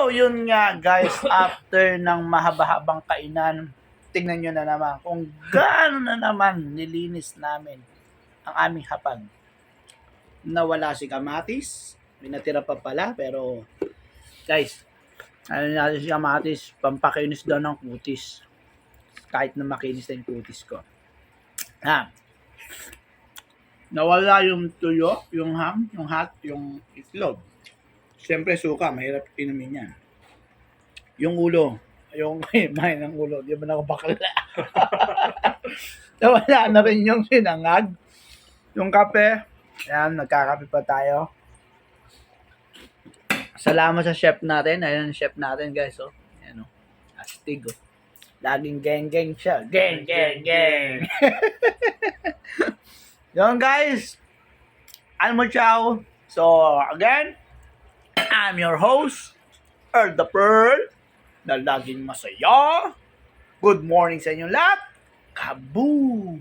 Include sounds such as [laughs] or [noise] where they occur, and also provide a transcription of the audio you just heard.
So, yun nga guys, [laughs] after ng mahaba-habang kainan, tingnan nyo na naman kung gaano na naman nilinis namin ang aming hapag. Nawala si Kamatis, may natira pa pala, pero guys, ano natin si Kamatis, pampakinis daw ng kutis. Kahit na makinis na yung kutis ko. Ha. Nawala yung tuyo, yung ham, yung hat, yung itlog. Siyempre suka, mahirap inumin yan. Yung ulo, yung [laughs] may ng ulo, di ba na ako bakla? Nawala [laughs] na rin yung sinangag. Yung kape, ayan, nagkakape pa tayo. Salamat sa chef natin. Ayan, chef natin, guys, oh. Ayan, oh. Astig, oh. Laging geng-geng siya. Geng, geng, geng. Yun, guys. Almo ciao. So, again, I'm your host, Earl the Pearl, na laging masaya. Good morning sa inyong lahat. Kaboom!